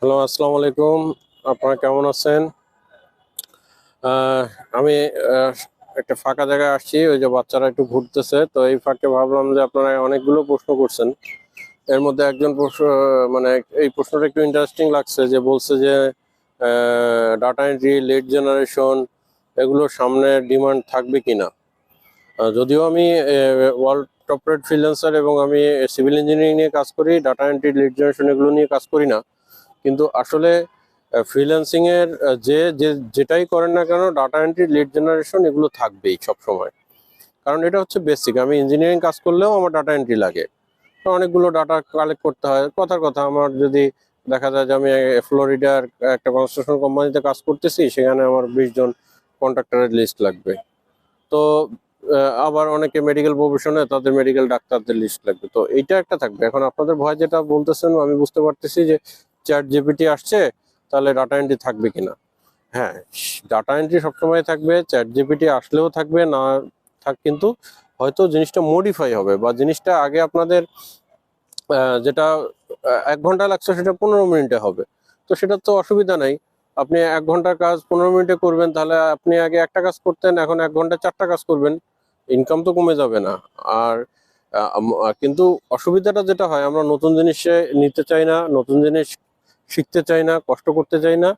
Hello, আসসালামু আলাইকুম। আপনারা কেমন আছেন? আমি একটা ফাঁকা জায়গায় আসছি, ওই যে বাচ্চারা একটু ঘুরতেছে, তো এই ফাঁকে ভাবলাম যে আপনারা অনেকগুলো প্রশ্ন করছেন। এর মধ্যে একজন প্রশ্ন মানে এই প্রশ্নটা একটু ইন্টারেস্টিং লাগছে, যে বলছে যে ডাটা এন্ট্রি লেট জেনারেশন এগুলো সামনে ডিমান্ড থাকবে কি না যদিও আমি ওয়ার্ল্ড টপরেট ফ্রিল্যান্সার এবং আমি সিভিল ইঞ্জিনিয়ারিং নিয়ে কাজ করি ডাটা এন্ট্রি লিড জেনারেশন এগুলো নিয়ে কাজ করি না কিন্তু আসলে ফ্রিল্যান্সিং এর যে যে, যেটাই করেন না কেন ডাটা এন্ট্রি লিড জেনারেশন এগুলো থাকবেই সব সময় কারণ এটা হচ্ছে বেসিক আমি ইঞ্জিনিয়ারিং কাজ করলেও আমার ডাটা এন্ট্রি লাগে। অনেকগুলো ডাটা কালেক্ট করতে হয়। কথার কথা, আমার যদি দেখা যায় যে আমি ফ্লোরিডার একটা কনস্ট্রাকশন কোম্পানিতে কাজ করতেছি, সেখানে আমার বিশ জন কন্ট্রাক্টরের লিস্ট লাগবে। তো আবার অনেকে মেডিকেল প্রফেশনে তাদের মেডিকেল ডাক্তারদের লিস্ট লাগবে। তো এইটা একটা থাকবে। এখন আপনাদের ভয় যেটা বলতেছেন, আমি বুঝতে পারতেছি যে চ্যাট জিপিটি আসছে, তাহলে ডাটা এন্ট্রি থাকবে কিনা? হ্যাঁ ডাটা এন্ট্রি সবসময় থাকবে চ্যাট জিপিটি আসলেও থাকবে, না থাক কিন্তু হয়তো জিনিসটা মডিফাই হবে বা জিনিসটা আগে আপনাদের যেটা এক ঘণ্টা লাগছে সেটা পনেরো মিনিটে হবে। তো সেটা তো অসুবিধা নাই। আপনি এক ঘণ্টার কাজ পনেরো মিনিটে করবেন, তাহলে আপনি আগে একটা কাজ করতেন, এখন এক ঘণ্টা চারটা কাজ করবেন ইনকাম তো কমে যাবে না। আর কিন্তু অসুবিধাটা যেটা হয়, আমরা নতুন জিনিসে নিতে চাই না, নতুন জিনিস শিখতে চাই না, কষ্ট করতে চাই না,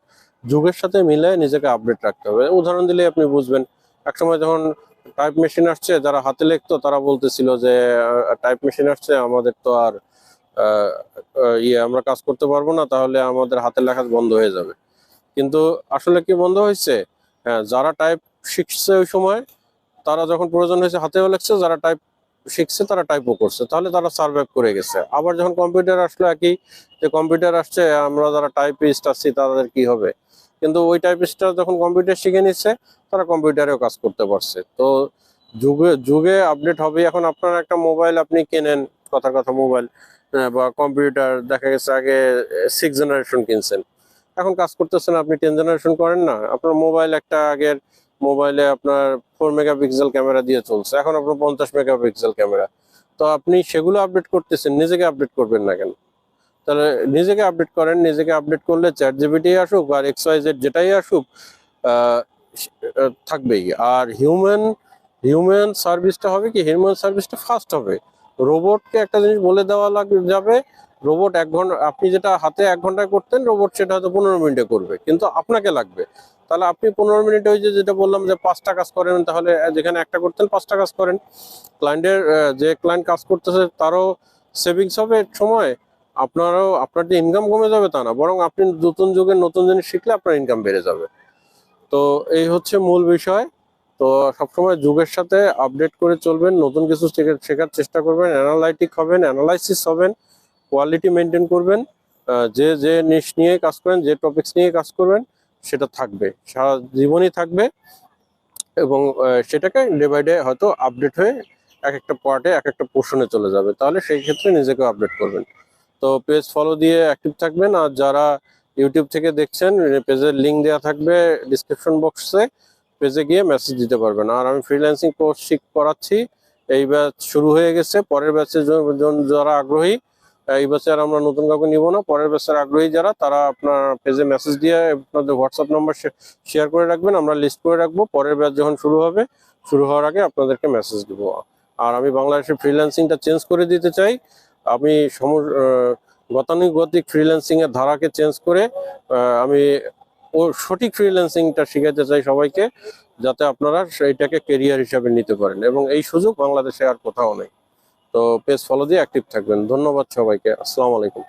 যুগের সাথে মিলে নিজেকে আপডেট রাখতে হবে। উদাহরণ দিলে আপনি বুঝবেন। একসময় যখন টাইপ মেশিন আসছে, যারা হাতে লিখতো, তারা বলতেছিল যে টাইপ মেশিন আসছে, আমাদের তো আর ইয়ে আমরা কাজ করতে পারব না, তাহলে আমাদের হাতের লেখা বন্ধ হয়ে যাবে। কিন্তু আসলে কি বন্ধ হয়েছে? হ্যাঁ যারা টাইপ শিখছে ওই সময়, তারা যখন প্রয়োজন হয়েছে, হাতেও লিখছে, যারা টাইপ শিখছে, তারা টাইপও করছে। তাহলে তারা সার্ভাইভ করে গেছে। আবার যখন কম্পিউটার আসলো একই যে কম্পিউটার আসছে, আমরা যারা টাইপিস্ট আসছি তাদের কি হবে? কিন্তু ওই টাইপিস্টরা যখন কম্পিউটার শিখে নিচ্ছে, তারা কম্পিউটারেও কাজ করতে পারছে। তো যুগে যুগে আপডেট হবে এখন আপনার একটা মোবাইল আপনি কেনেন, কথার কথা মোবাইল বা কম্পিউটার দেখা গেছে আগে সিক্স জেনারেশন কিনছেন। এখন কাজ করতেছেন, আপনি টেন জেনারেশন করেন না। আপনার মোবাইল একটা আগের মোবাইলে আপনার ফোর মেগাপিক্সেল ক্যামেরা দিয়ে চলছে। এখন আপনার পঞ্চাশ মেগাপিক্সেল ক্যামেরা তো আপনি সেগুলো আপডেট করতেছেন, নিজেকে আপডেট করবেন না কেন? তাহলে নিজেকে আপডেট করেন, নিজেকে আপডেট করলে চ্যাট জিবিটি আসুক আর এক্স ওয়াই জেড যেটাই আসুক থাকবেই। আর হিউম্যান হিউম্যান সার্ভিসটা হবে কি? হিউম্যান সার্ভিসটা ফাস্ট হবে। রোবটকে একটা জিনিস বলে দেওয়া লাগ যাবে। রোবট এক ঘণ্টা, আপনি যেটা হাতে এক ঘন্টায় করতেন রোবট সেটা হয়তো পনেরো মিনিটে করবে। কিন্তু আপনাকে লাগবে। তাহলে আপনি পনেরো মিনিটে ওই যে যেটা বললাম যে পাঁচটা কাজ করেন, তাহলে যেখানে একটা করতেন পাঁচটা কাজ করেন। ক্লায়েন্টের যে ক্লায়েন্ট কাজ করতেছে, তারও সেভিংস হবে সময়, আপনারও, আপনার যে ইনকাম কমে যাবে তা না, বরং আপনি নতুন যুগের নতুন জিনিস শিখলে আপনার ইনকাম বেড়ে যাবে। তো এই হচ্ছে মূল বিষয়। তো সবসময় যুগের সাথে আপডেট করে চলবেন, নতুন কিছু শেখার- চেষ্টা করবেন অ্যানালাইটিক হবেন অ্যানালাইসিস হবেন কোয়ালিটি মেনটেন করবেন যে যে নিশ নিয়ে কাজ করেন, যে টপিকস নিয়ে কাজ করবেন সেটা থাকবে। সারা জীবনই থাকবে এবং সেটাকে ডে বাই ডে হয়তো আপডেট হয়ে এক একটা পার্টে এক একটা পোর্শনে চলে যাবে। তাহলে সেই ক্ষেত্রে নিজেকে আপডেট করবেন। তো পেজ ফলো দিয়ে অ্যাক্টিভ থাকবেন আর যারা ইউটিউব থেকে দেখছেন পেজের লিঙ্ক দেওয়া থাকবে ডিসক্রিপশন বক্সে পেজে গিয়ে মেসেজ দিতে পারবেন। আর আমি ফ্রিল্যান্সিং কোর্স শিখ করাচ্ছি। এই ব্যাচ শুরু হয়ে গেছে। পরের ব্যাচের যারা আগ্রহী এই আর আমরা নতুন কাউকে নিব না। পরের ব্যাচের আগ্রহী যারা, তারা আপনার পেজে মেসেজ দিয়ে আপনাদের হোয়াটসঅ্যাপ নাম্বার শেয়ার করে রাখবেন। আমরা লিস্ট করে রাখব। পরের ব্যাচ যখন শুরু হবে, শুরু হওয়ার আগে আপনাদেরকে মেসেজ দেবো। আর আমি বাংলাদেশের ফ্রিল্যান্সিংটা চেঞ্জ করে দিতে চাই। আমি সম গতানুগতিক ফ্রিল্যান্সিংয়ের ধারাকে চেঞ্জ করে আমি ও সঠিক ফ্রিল্যান্সিংটা শিখাতে চাই সবাইকে, যাতে আপনারা সেইটাকে কেরিয়ার হিসাবে নিতে পারেন। এবং এই সুযোগ বাংলাদেশে আর কোথাও নেই। তো পেজ ফলো দিয়ে অ্যাক্টিভ থাকবেন। ধন্যবাদ সবাইকে। আসসালামু আলাইকুম।